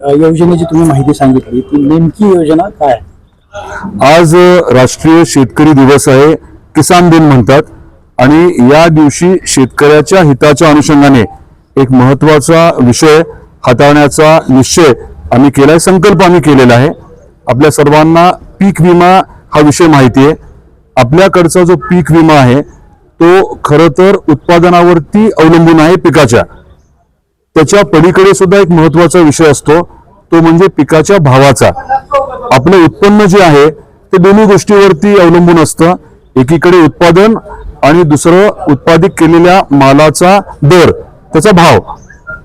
योजनेची तुम्ही माहिती सांगितली. ती नेमकी योजना काय? आज राष्ट्रीय शेतकरी दिवस आहे किसान दिन म्हणतात. आणि या दिवशी शेतकऱ्याच्या हिताच्या अनुषंगाने एक महत्त्वाचा विषय हाताळण्याचा निश्चय आम्ही केलाय संकल्प आम्ही केलेला आहे. आपल्या सर्वांना पीक विमा हा विषय माहिती आहे. आपल्याकडचा जो पीक विमा आहे तो खरं तर उत्पादनावरती अवलंबून आहे पिकाच्या. त्याच्या पलीकडे सुद्धा एक महत्त्वाचा विषय असतो. तो म्हणजे पिकाच्या भावाचा. आपलं उत्पन्न जे आहे ते दोन्ही गोष्टीवरती अवलंबून असतं. एकीकडे उत्पादन आणि दुसरं उत्पादित केलेल्या मालाचा दर त्याचा भाव.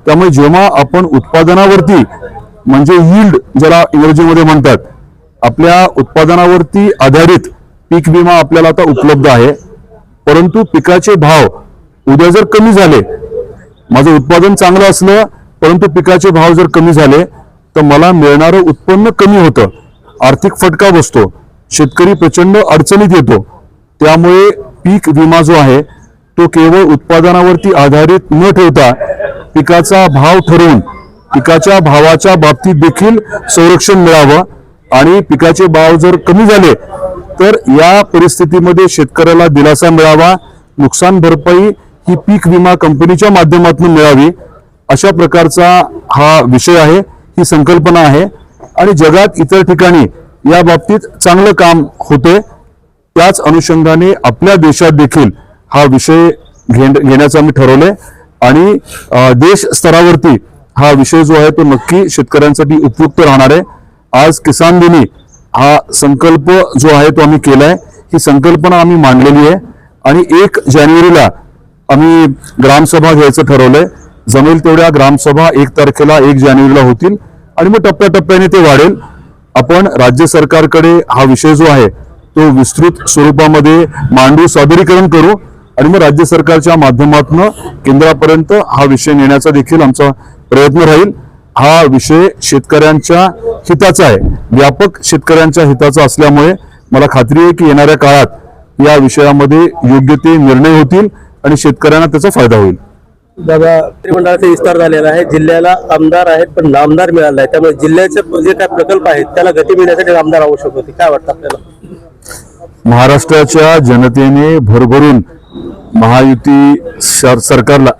त्यामुळे जेव्हा आपण उत्पादनावरती म्हणजे यील्ड ज्याला इंग्रजीमध्ये म्हणतात आपल्या उत्पादनावरती आधारित पीक विमा आपल्याला आता उपलब्ध आहे. परंतु पिकाचे भाव उद्या जर कमी झाले माझं उत्पादन चांगलं असलं परंतु पिकाचे भाव जर कमी झाले तर मला मिळणारं उत्पन्न कमी होतं. आर्थिक फटका बसतो. शेतकरी प्रचंड अडचणीत येतो. त्यामुळे पीक विमा जो आहे तो केवळ उत्पादनावरती आधारित न ठेवता पिकाचा भाव ठरवून पिकाच्या भावाच्या बाबतीत देखील संरक्षण मिळावं आणि पिकाचे भाव जर कमी झाले तर या परिस्थितीमध्ये शेतकऱ्याला दिलासा मिळावा नुकसान भरपाई ही पीक विमा कंपनीच्या माध्यमातून मिळावी अशा प्रकारचा हा विषय आहे ही संकल्पना आहे. आणि जगात इतर ठिकाणी या बाबतीत चांगलं काम होते त्याच अनुषंगाने आपल्या देशात देखील हा विषय घेण- घेण्याचं आम्ही ठरवलंय. आणि देश स्तरावरती हा विषय जो आहे तो नक्की शेतकऱ्यांसाठी उपयुक्त राहणार आहे. आज किसान दिनी हा संकल्प जो आहे तो आम्ही केलाय ही संकल्पना आम्ही मांडलेली आहे. आणि एक जानेवारीला आम्ही ग्रामसभा घ्यायचं ठरवलंय. जमेल तेवढ्या ग्रामसभा एक तारखेला एक जानेवारीला होतील. आणि मग टप्प्याटप्प्याने ते वाढेल. आपण राज्य सरकारकडे हा विषय जो आहे तो विस्तृत स्वरूपामध्ये मांडू सादरीकरण करू. आणि मग राज्य सरकारच्या माध्यमातून केंद्रापर्यंत हा विषय नेण्याचा देखील आमचा प्रयत्न राहील. हा विषय शेतकऱ्यांच्या हिताचा आहे. व्यापक शेतकऱ्यांच्या हिताचा असल्यामुळे मला खात्री आहे की येणाऱ्या काळात या विषयामध्ये योग्य ते निर्णय होतील. आणि शेतकऱ्यांना त्याचा फायदा होईल. दादा मंत्रिमंडळाचा विस्तार झालेला आहे. जिल्ह्याला आमदार आहेत पण नामदार मिळाला नाही. त्यामुळे जिल्ह्याचे जे काय प्रकल्प आहेत त्याला गती मिळण्यासाठी आमदार आवश्यक होते. काय वाटतं आपल्याला? महाराष्ट्राच्या जनतेने भरभरून महायुती सर- सरकारला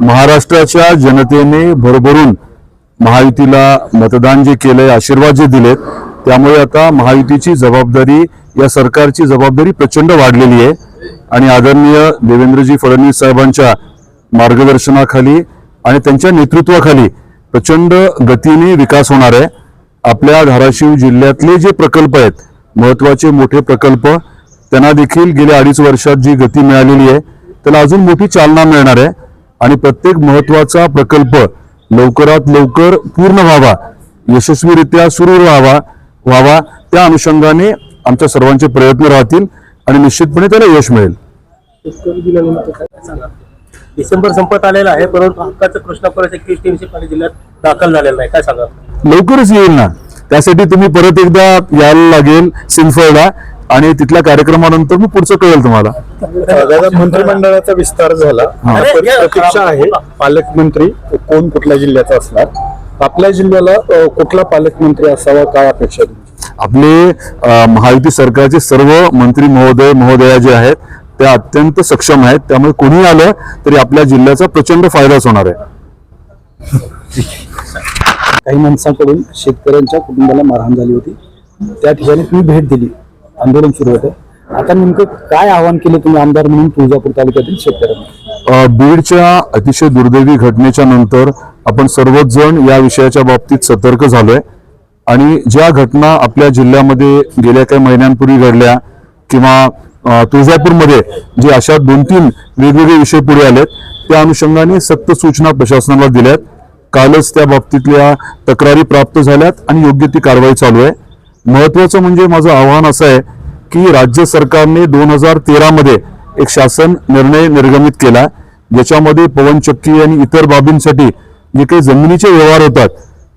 महाराष्ट्राच्या जनतेने भरभरून महायुतीला मतदान जे केलंय आशीर्वाद जे दिलेत त्यामुळे आता महायुतीची जबाबदारी या सरकारची जबाबदारी प्रचंड वाढलेली आहे. आणि आदरणीय देवेंद्रजी फडणवीस साहेबांच्या मार्गदर्शनाखाली आणि त्यांच्या नेतृत्वाखाली प्रचंड गतीने विकास होणार आहे. आपल्या धाराशिव जिल्ह्यातले जे प्रकल्प आहेत महत्त्वाचे मोठे प्रकल्प त्यांना देखील गेल्या अडीच वर्षात जी गती मिळालेली आहे त्याला अजून मोठी चालना मिळणार आहे. आणि प्रत्येक महत्त्वाचा प्रकल्प लवकरात लवकर पूर्ण व्हावा यशस्वीरित्या सुरू व्हावा व्हावा. त्या अनुषंगाने आमच्या सर्वांचे प्रयत्न राहतील आणि निश्चितपणे त्याला यश मिळेल. डिसेंबर संपत आलेला आहे परंतु हक्काचं कृष्णा परत पाणी जिल्ह्यात दाखल झालेला नाही. काय सांगा लवकरच येईल ना. त्यासाठी तुम्ही परत एकदा यायला लागेल सिंदफळला आणि तिथल्या कार्यक्रमानंतर मग पुढचं कळेल तुम्हाला. दादा मंत्रिमंडळाचा विस्तार झाला. प्रतीक्षा आहे. पालकमंत्री कोण कुठल्या जिल्ह्याचा असणार? आपल्या जिल्ह्याला कुठला पालकमंत्री असावा काय अपेक्षा? आपले महायुती सरकारचे सर्व मंत्री महोदय महोदया जे आहेत त्या अत्यंत सक्षम आहेत. त्यामुळे कोणी आलं तरी आपल्या जिल्ह्याचा प्रचंड फायदाच होणार आहे. काही माणसांकडून शेतकऱ्यांच्या कुटुंबाला मारहाण झाली होती. त्या ठिकाणी तुम्ही भेट दिली. आंदोलन सुरू होतं. आता नेमकं काय आवाहन केले तुम्ही आमदार म्हणून तुळजापूर तालुक्यातील शेतकऱ्यांना? बीडच्या अतिशय दुर्दैवी घटनेच्या नंतर आपण सर्वच जण या विषयाच्या बाबतीत सतर्क झालोय. आणि ज्या घटना आपल्या जिल्ह्यामध्ये गेल्या काही महिन्यांपूर्वी घडल्या किंवा तुळजापूरमध्ये जे अशा दोन तीन वेगवेगळे विषय पुढे आलेत त्या अनुषंगाने सक्त सूचना प्रशासनाला दिल्यात. कालच त्या बाबतीतल्या तक्रारी प्राप्त झाल्यात आणि योग्य ती कारवाई चालू आहे. महत्वाचं म्हणजे माझं आव्हान असं आहे की राज्य सरकारने दोन हजार तेरामध्ये एक शासन निर्णय निर्गमित केला. ज्याच्यामध्ये पवनचक्की आणि इतर बाबींसाठी जे काही जमिनीचे व्यवहार होतात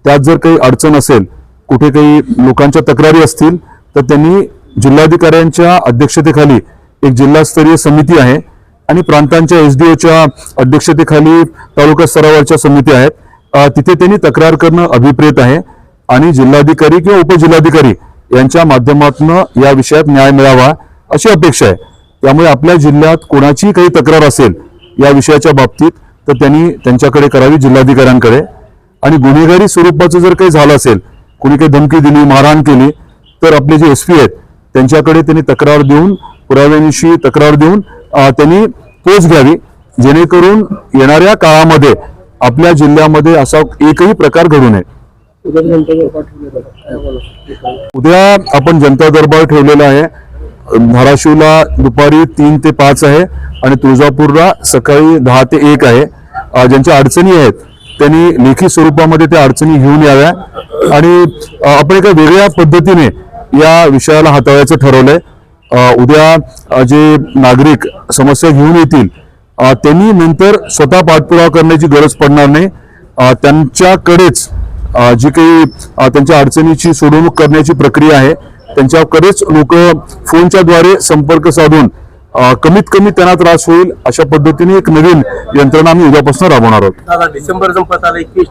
त्यात जर काही अडचण असेल कुठे काही लोकांच्या तक्रारी असतील तर त्यांनी जिल्हाधिकाऱ्यांच्या अध्यक्षतेखाली एक जिल्हास्तरीय समिती आहे आणि प्रांतांच्या एस डी ओच्या अध्यक्षतेखाली तालुका स्तरावरच्या समिती आहेत. तिथे त्यांनी तक्रार करणं अभिप्रेत आहे आणि जिल्हाधिकारी किंवा उपजिल्हाधिकारी यांच्या माध्यमातून या विषयात न्याय मिळावा अशी अपेक्षा आहे. त्यामुळे आपल्या जिल्ह्यात कोणाची काही तक्रार असेल या विषयाच्या बाबतीत तर त्यांनी त्यांच्याकडे करावी जिल्हाधिकाऱ्यांकडे. आणि गुन्हेगारी स्वरूपाचं जर काही झालं असेल कोणी काही धमकी दिली मारहाण केली तर आपले जे एस पी आहेत त्यांच्याकडे त्यांनी तक्रार देऊन पुराव्यानिशी तक्रार देऊन त्यांनी पोच घ्यावी. जेणेकरून येणाऱ्या काळामध्ये आपल्या जिल्ह्यामध्ये असा एकही प्रकार घडू नये. उद्या आपण जनता दरबार ठेवलेला आहे. धाराशिवला दुपारी तीन ते पाच आहे आणि तुळजापूरला सकाळी दहा ते एक आहे. ज्यांच्या अडचणी आहेत त्यांनी लेखी स्वरूपामध्ये त्या अडचणी घेऊन याव्या. आणि आपण एका वेगळ्या पद्धतीने या विषयाला हाताळायचं ठरवलंय. उद्या जे नागरिक समस्या घेऊन येतील त्यांनी नंतर स्वतः पाठपुरावा करण्याची गरज पडणार नाही. त्यांच्याकडेच जी काही त्यांच्या अडचणीची सोडवणूक करण्याची प्रक्रिया आहे त्यांच्याकडेच लोक फोनच्या द्वारे संपर्क साधून कमीत कमी त्यांना त्रास होईल अशा पद्धतीने एक नवीन यंत्रणा आम्ही उद्यापासून राबवणार आहोत. डिसेंबर संपत आला एकवीस